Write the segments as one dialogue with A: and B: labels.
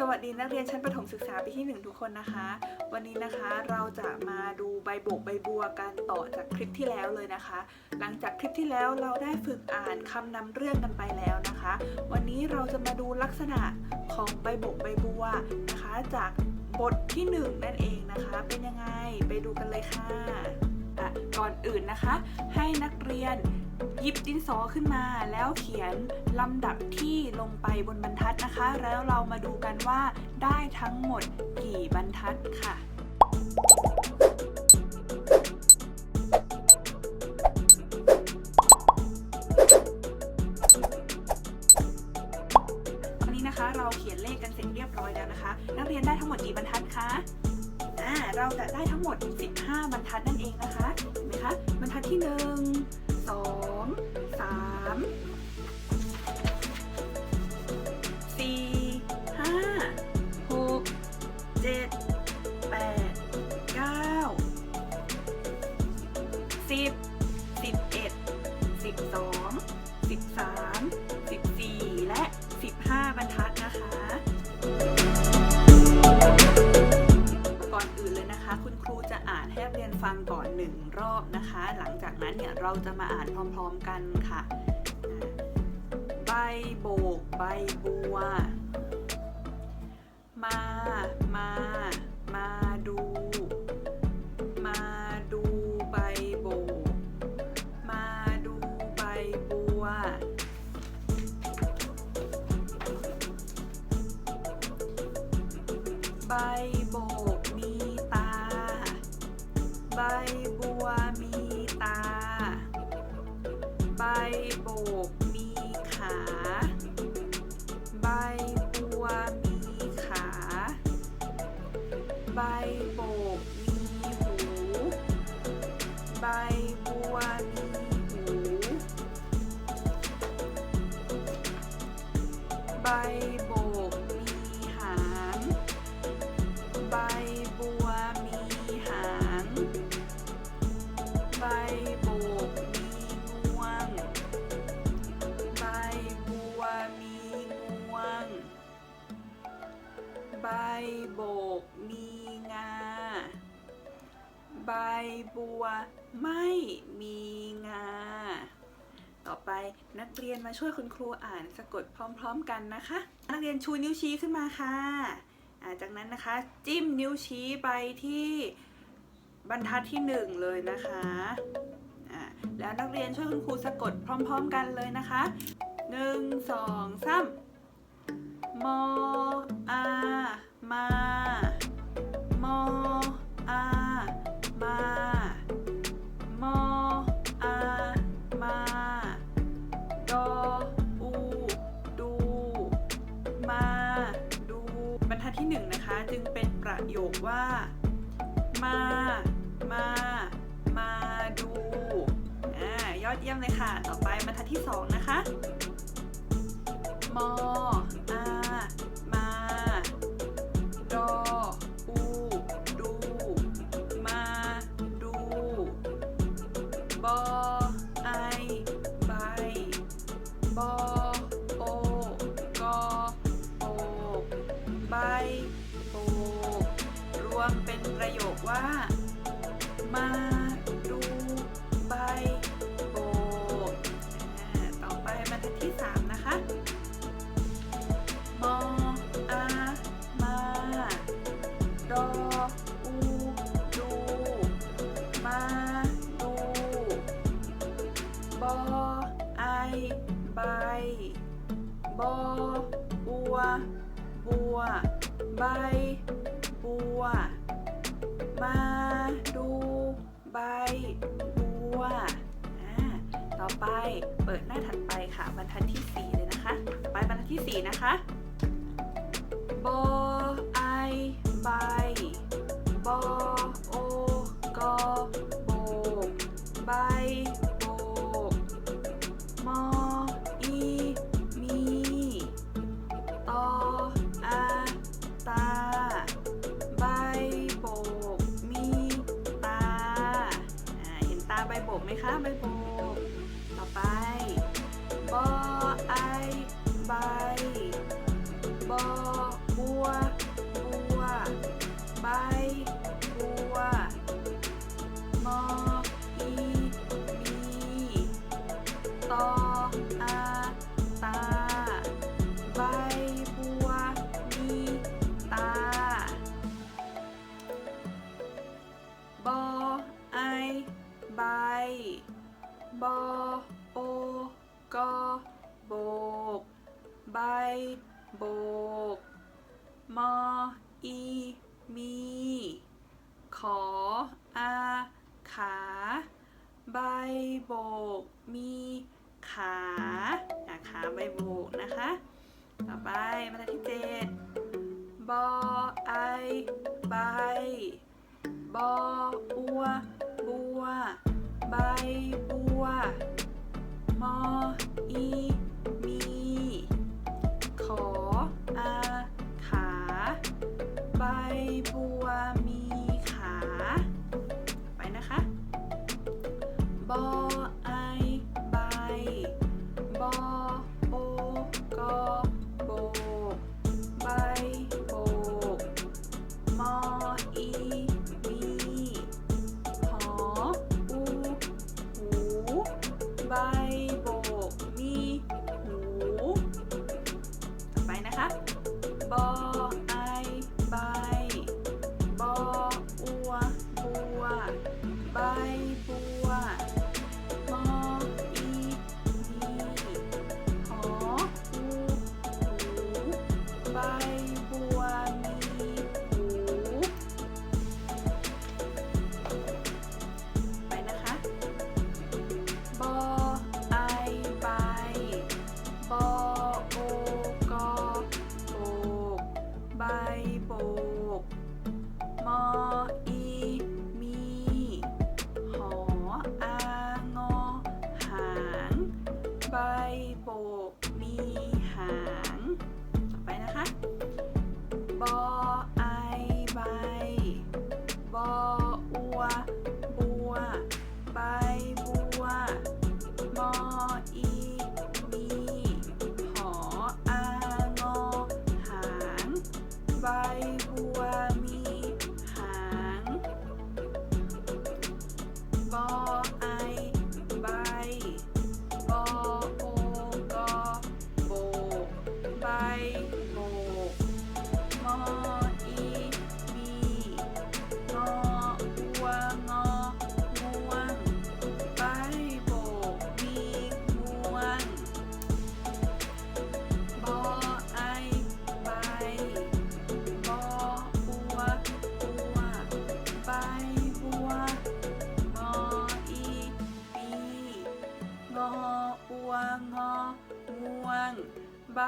A: สวัสดีนักเรียนชั้นประถมศึกษาปีที่หนึ่งทุกคนนะคะ วันนี้นะคะเราจะมาดูใบบกใบบัวกันต่อจากคลิปที่แล้วเลยนะคะ หลังจากคลิปที่แล้วเราได้ฝึกอ่านคำนำเรื่องกันไปแล้วนะคะ วันนี้เราจะมาดูลักษณะของใบบกใบบัวนะคะ จากบทที่หนึ่งนั่นเองนะคะ เป็นยังไงไปดูกันเลยค่ะอะก่อนอื่นนะคะ ให้นักเรียน หยิบดินสอขึ้นมาแล้วเขียนลำดับที่ลงไปบนบรรทัดนะคะ แล้วเรามาดูกันว่าได้ทั้งหมดกี่บรรทัดค่ะวันนี้นะคะเราเขียนเลขกันเสร็จเรียบร้อยแล้วนะคะ นักเรียนได้ทั้งหมดกี่บรรทัดคะอ่าเราจะได้ทั้งหมด 15 บรรทัดนั่นเองนะคะเห็นไหมคะบรรทัดที่1สองามสี่ห้าหกเจ็ดแปดเก้าสิบสิบเอ็ดสิบสองสิบสามสิบสี่และสิบห้าบรรทัดนะคะ ก่อนอื่นเลยนะคะ คุณครูจะอ่านให้เรียนฟังก่อนหนึ่งรอบนะคะ หลังจากนั้นเนี่ยเราจะมาอ่านพร้อมๆกันค่ะ โบก ใบบัว มา มา มาดู มาดูใบโบก มาดูใบบัว ใบโบกมีตา ใบบัวมีตา ใบโบก ใบโบกมีหูใบบัว ใบบัวไม่มีงา ต่อไปนักเรียนมาช่วยคุณครูอ่านสะกดพร้อมๆกันนะคะ นักเรียนชูนิ้วชี้ขึ้นมาค่ะจากนั้นนะคะจิ้มนิ้วชี้ไปที่บรรทัดที่หนึ่งเลยนะคะแล้วนักเรียนช่วยคุณครูสะกดพร้อม ๆ กันเลยนะคะหนึ่งสองสามมออา มามอ ที่หนึ่งนะคะ จึงเป็นประโยคว่า มา มา มาดูอ่ายอดเยี่ยมเลยค่ะ ต่อไปบรรทัดที่สองนะคะ มออา ว่า มาดูใบโบกต่อไปบรรทัดที่ 3 นะคะมออามาดออูดูมาดูบอไอใบบอบัว บัว ใบ บัว มาดูใบบัวอ่าต่อไปเปิดหน้าถัดไปค่ะบรรทัดที่ 4 เลยนะคะต่อไปบรรทัดที่ 4 นะคะบอไอใบบอโอกอโบใบ ใบโบกไหมคะใบโบก โบก มอ อี มี ขอ อา ขา ใบโบก มี ขาอะขาใบโบกนะคะ ต่อไปมาตรที่เจ็ดบอไอใบบออัว บัว ใบบัว มอ อี บ ใ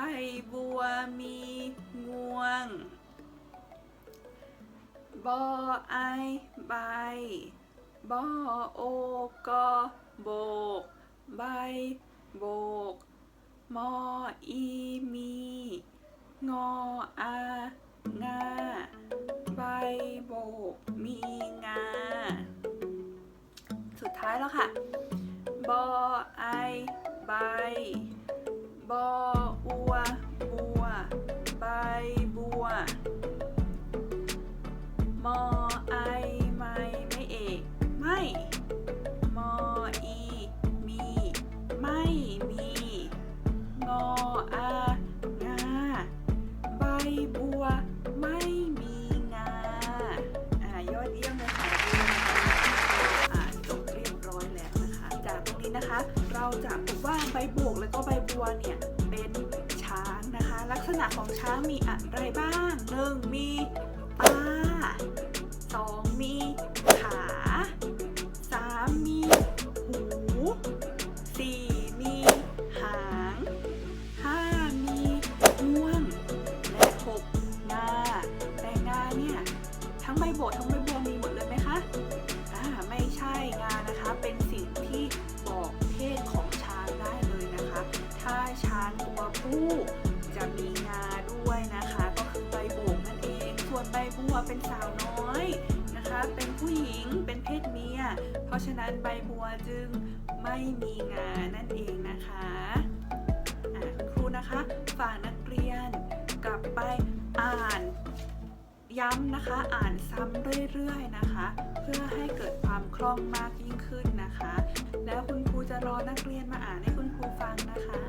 A: บบัวมีงวง บอไอใบ บอโอกอโบก ใบ โบก มออีมี งออางา ใบโบก มีงา สุดท้ายแล้วค่ะ บอไอใบ บออัวบัว ใบบัว มอไอู่จะมีงาด้วยนะคะ ก็คือใบบุกนั่นเอง ส่วนใบบัวเป็นสาวน้อยนะคะ เป็นผู้หญิงเป็นเพศเมีย เพราะฉะนั้นใบบัวจึงไม่มีงานั่นเองนะคะครูนะคะฝากนักเรียนกลับไปอ่านย้ำนะคะอ่านซ้ำเรื่อยๆนะคะ เพื่อให้เกิดความคล่องมากยิ่งขึ้นนะคะ แล้วคุณครูจะรอนักเรียนมาอ่านให้คุณครูฟังนะคะ